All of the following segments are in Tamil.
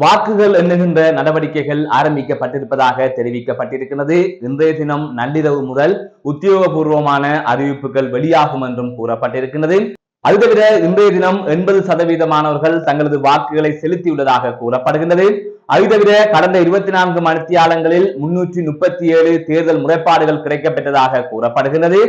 வாக்குகள் எண்ணுகின்ற நடவடிக்கைகள் ஆரம்பிக்கப்பட்டிருப்பதாக தெரிவிக்கப்பட்டிருக்கிறது. இன்றைய தினம் நள்ளிரவு முதல் உத்தியோகபூர்வமான அறிவிப்புகள் வெளியாகும் என்றும் கூறப்பட்டிருக்கிறது. அது தவிர இன்றைய தினம் எண்பது சதவீதமானவர்கள் தங்களது வாக்குகளை செலுத்தியுள்ளதாக கூறப்படுகின்றது. அது தவிர கடந்த இருபத்தி நான்கு மணித்தியாலங்களில் முன்னூற்றி முப்பத்தி ஏழு தேர்தல் முறைப்பாடுகள் கிடைக்கப்பெற்றதாக கூறப்படுகின்றது.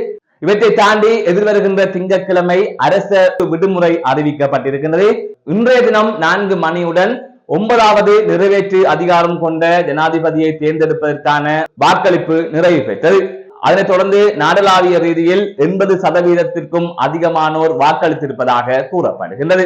இவற்றை தாண்டி எதிர்வருகின்ற திங்கட்கிழமை அரச விடுமுறை அறிவிக்கப்பட்டிருக்கின்றது. இன்றைய தினம் நான்கு மணியுடன் ஒன்பதாவது நிறைவேற்று அதிகாரம் கொண்ட ஜனாதிபதியை தேர்ந்தெடுப்பதற்கான வாக்களிப்பு நிறைவு பெற்றது. அதனைத் தொடர்ந்து நாடளாவிய ரீதியில் எண்பது சதவீதத்திற்கும் அதிகமானோர் வாக்களித்திருப்பதாக கூறப்படுகின்றது.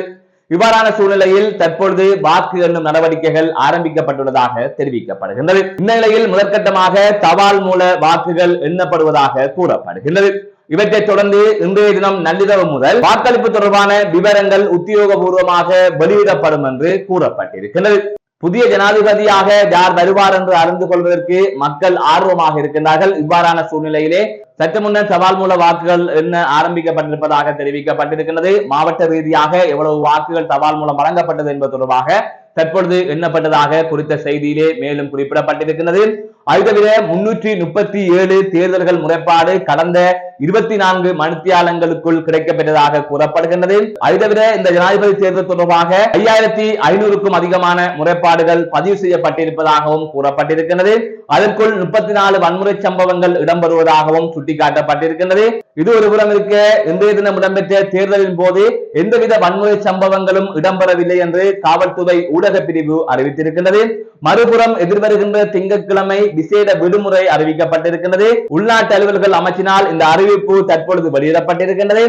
இவ்வாறான சூழ்நிலையில் தற்பொழுது வாக்கு எண்ணும் நடவடிக்கைகள் ஆரம்பிக்கப்பட்டுள்ளதாக தெரிவிக்கப்படுகின்றது. இந்நிலையில் முதற்கட்டமாக தபால் மூல வாக்குகள் எண்ணப்படுவதாக கூறப்படுகின்றது. இவற்றைத் தொடர்ந்து இன்றைய தினம் நள்ளிரவு முதல் வாக்களிப்பு தொடர்பான விவரங்கள் உத்தியோகபூர்வமாக வெளியிடப்படும் என்று கூறப்பட்டிருக்கிறது. புதிய ஜனாதிபதியாக யார் வருவார் என்று அறிந்து கொள்வதற்கு மக்கள் ஆர்வமாக இருக்கின்றார்கள். இவ்வாறான சூழ்நிலையிலே சற்று முன்னர் சவால் மூல வாக்குகள் என்ன ஆரம்பிக்கப்பட்டிருப்பதாக தெரிவிக்கப்பட்டிருக்கிறது மாவட்ட ரீதியாக எவ்வளவு வாக்குகள் சவால் மூலம் வழங்கப்பட்டது என்பது தொடர்பாக தற்பொழுது எண்ணப்பட்டதாக குறித்த செய்தியிலே மேலும் குறிப்பிடப்பட்டிருக்கிறது அது தவிர முன்னூற்றி முப்பத்தி ஏழு தேர்தல்கள் முறைப்பாடு கடந்த இருபத்தி நான்கு மணித்தியாலங்களுக்குள் கிடைக்கப்பெற்றதாக கூறப்படுகின்றது. அது தவிர இந்த ஜனாதிபதி தேர்தல் தொடர்பாக ஐயாயிரத்தி ஐநூறுக்கும் அதிகமான முறைப்பாடுகள் பதிவு செய்யப்பட்டிருப்பதாகவும் கூறப்பட்டிருக்கின்றது. அதற்குள் முப்பத்தி நாலு வன்முறை சம்பவங்கள் இடம்பெறுவதாகவும் சுட்டிக்காட்டப்பட்டிருக்கின்றது. இது ஒரு புறம் இருக்க இன்றைய தினம் இடம்பெற்ற தேர்தலின் போது எந்தவித வன்முறை சம்பவங்களும் இடம்பெறவில்லை என்று காவல்துறை ஊடக பிரிவு அறிவித்திருக்கின்றது. மறுபுறம் எதிர்வருகின்ற திங்கட்கிழமை விசேட விடுமுறை அறிவிக்கப்பட்டிருக்கின்றது. உள்நாட்டு அலுவல்கள் அமைச்சினால் இந்த அறிவு அறிவிப்பு தற்பொழுது வெளியிடப்பட்டிருக்கின்றது.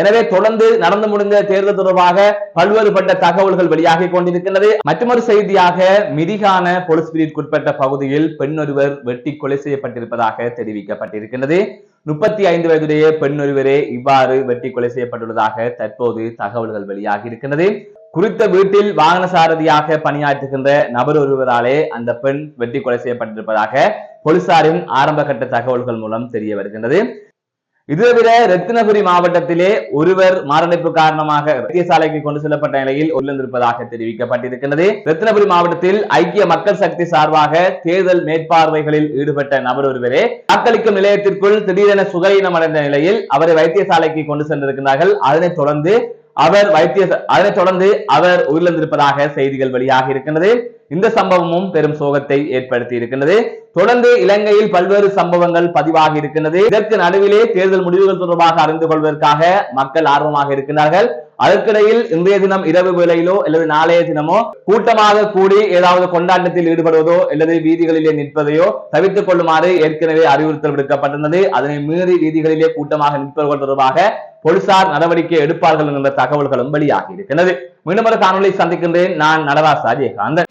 எனவே தொடர்ந்து நடந்து முடிந்த தேர்தல் தொடர்பாக பல்வேறுபட்ட தகவல்கள் வெளியாகி கொண்டிருக்கின்றது. மற்றொரு செய்தியாக மிரிகான போலீஸ் பிரிவுக்குட்பட்ட பகுதியில் பெண் ஒருவர் வெட்டி கொலை செய்யப்பட்டிருப்பதாக தெரிவிக்கப்பட்டிருக்கின்றது. முப்பத்தி ஐந்து வயதுடைய பெண் ஒருவரே இவ்வாறு வெட்டி கொலை செய்யப்பட்டுள்ளதாக தற்போது தகவல்கள் வெளியாகி இருக்கின்றது குறித்த வீட்டில் வாகன சாரதியாக பணியாற்றுகின்ற நபர் ஒருவராலே அந்த பெண் வெட்டி கொலை செய்யப்பட்டிருப்பதாக போலீசாரின் ஆரம்ப கட்ட தகவல்கள் மூலம் தெரிய வருகின்றது. இது தவிர ரத்தினபுரி மாவட்டத்திலே ஒருவர் மாரடைப்பு காரணமாக வைத்தியசாலைக்கு கொண்டு செல்லப்பட்ட நிலையில் உயிரிழந்திருப்பதாக தெரிவிக்கப்பட்டிருக்கிறது ரத்தினபுரி மாவட்டத்தில் ஐக்கிய மக்கள் சக்தி சார்பாக தேர்தல் மேற்பார்வைகளில் ஈடுபட்ட நபர் ஒருவரே வாக்களிக்கும் நிலையத்திற்குள் திடீரென சுகலீனம் அடைந்த நிலையில் அவரை வைத்தியசாலைக்கு கொண்டு சென்றிருக்கிறார்கள் அதனைத் தொடர்ந்து அவர் வைத்திய அதனைத் தொடர்ந்து அவர் உயிரிழந்திருப்பதாக செய்திகள் வெளியாக இருக்கின்றது. இந்த சம்பவமும் பெரும் சோகத்தை ஏற்படுத்தி இருக்கின்றது. தொடர்ந்து இலங்கையில் பல்வேறு சம்பவங்கள் பதிவாகி இருக்கின்றது. இதற்கு நடுவிலே தேர்தல் முடிவுகள் தொடர்பாக அறிந்து கொள்வதற்காக மக்கள் ஆர்வமாக இருக்கின்றார்கள். அதற்கிடையில் இன்றைய தினம் இரவு வேளையிலோ அல்லது நாளைய தினமோ கூட்டமாக கூடி ஏதாவது கொண்டாட்டத்தில் ஈடுபடுவதோ அல்லது வீதிகளிலே நிற்பதையோ தவிர்த்துக் கொள்ளுமாறு ஏற்கனவே அறிவுறுத்தல் விடுக்கப்பட்டிருந்தது. அதனை மீறி வீதிகளிலே கூட்டமாக நிற்பவர்கள் தொடர்பாக போலீசார் நடவடிக்கை எடுப்பார்கள் என்ற தகவல்களும் வெளியாகி இருக்கிறது மீண்டும் ஒரு காணொலி சந்திக்கின்றேன். நான் நடராஜ் அஜயகாந்தன்